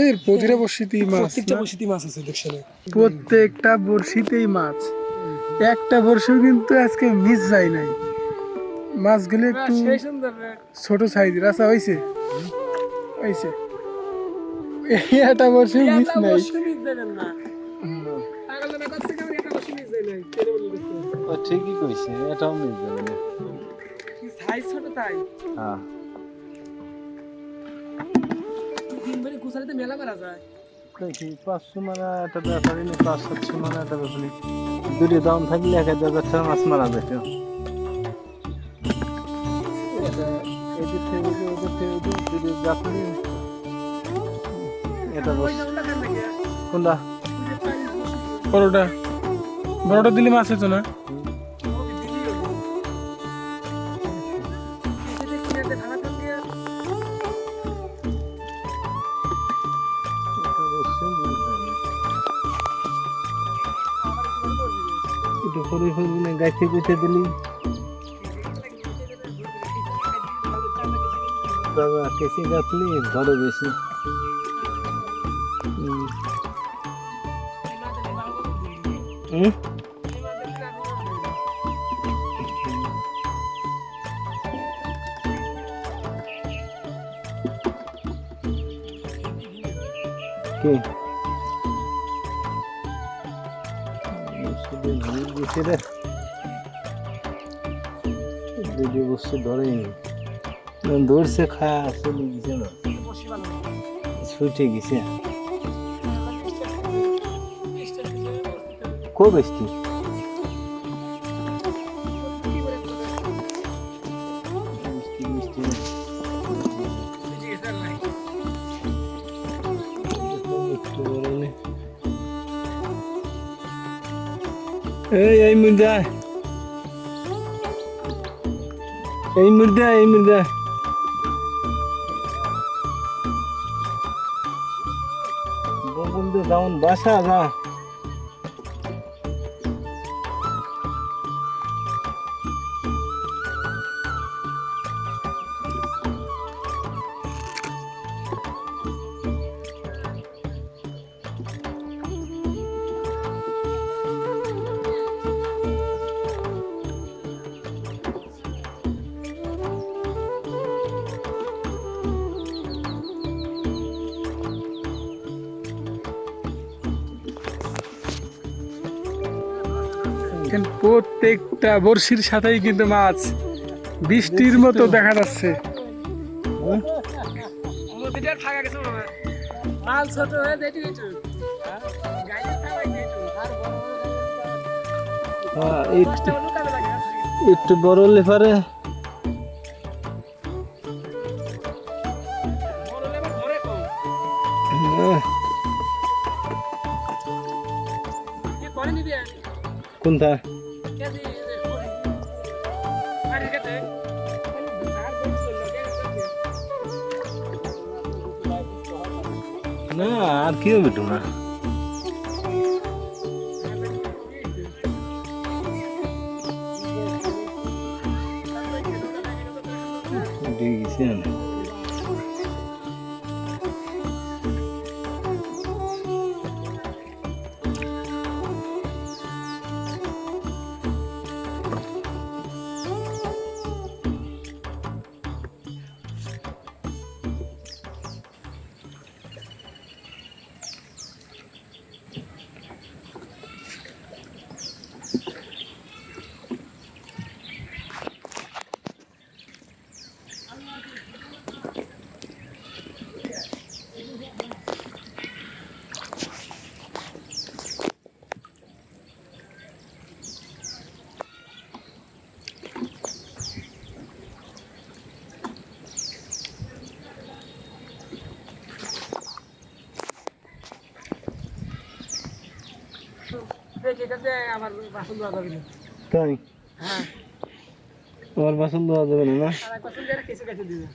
এর প্রতিটা বর্ষিতেই মাছ প্রত্যেকটা? বসিতে মাছ আছে দেখছেন। প্রত্যেকটা বর্ষিতেই মাছ। একটা বর্ষও কিন্তু আজকে মিস যায় নাই। মাছগুলো একটু ছোট সাইজের। আচ্ছা হয়েছে হয়েছে এই একটা বর্ষ মিস নাই। মিস মিস ঠিকই কইছে এটাও মিল যাবে না কি সাইজ ছোট তাই? হ্যাঁ। মেলা করা যায়? দেখি পাঁচশো মানে একটা ব্যাপারই নেই পাঁচ সাতশো মানে একটা ব্যাপারই দুটি দাম থাকলে এক হাজার মাছ মারা এদিক থেকে যদি এটা বস। কোনটা? বড়টা দিলে মাছ হতো না? করে ফেলবি না গাছে গুছে দিলি। তবে কেসি গাছলি ধরে বেশি। হুম। হুম? ভুল গেছে দুটি বস্তু ধরেনি ধরছে খায় চলে গেছে না ছুটে গেছে কো এই এই মুর্দা। এই মুর্দা এই মুর্দা। বলতে যেমন বাসা যা কিন্তু প্রত্যেকটা বড়শির সাথেই কিন্তু মাছ। বৃষ্টির মতো দেখা যাচ্ছে। হয় হয়ে একটু বড় হলে বড় কোনটা কেজি করি আর কেটে আর বলছিল লাগে না আর কি হবে না উঠে গেছে না এটাতে আমার বাসন দেওয়া যাবে না। তাই? হ্যাঁ। তোমার পছন্দ হওয়া যাবে না না? বাসন দিয়ে কিছু দিবে।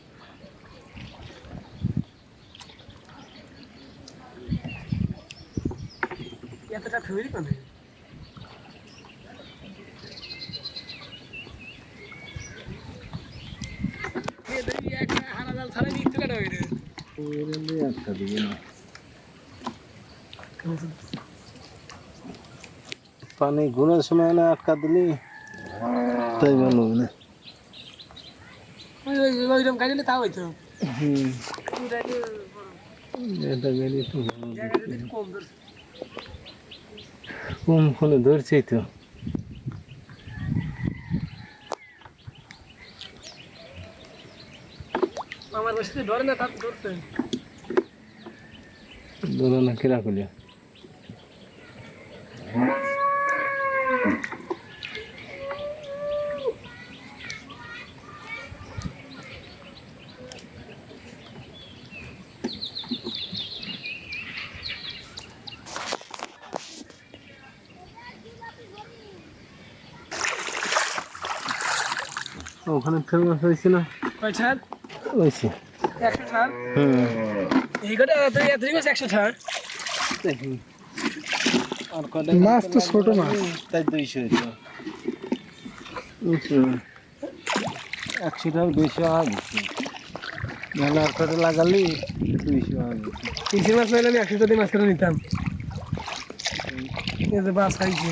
এতটা একটা দিবে না। পানি ঘুরার সময় না আটকা দিলি। তাই ভালো হবে না কম ফলে ধরছেই তো। আমার ধরে না তার ধরো না কিরা করলে? ওখানে ফেমাস হয়েছে না? কয় ছাড়? হয়েছে। একশো ছাড়? হুম। এই কটা মাছ একশো ছাড়? মাছ তো ছোট মাছ। তাই দুইশো একশো টাকা দুইশো আগে নাহলে আর কটা লাগালি? দুইশো আগে তিনশো মাছ পাইলে আমি একশো টাকা মাছ করে নিতাম। এই যে বাস খাইছে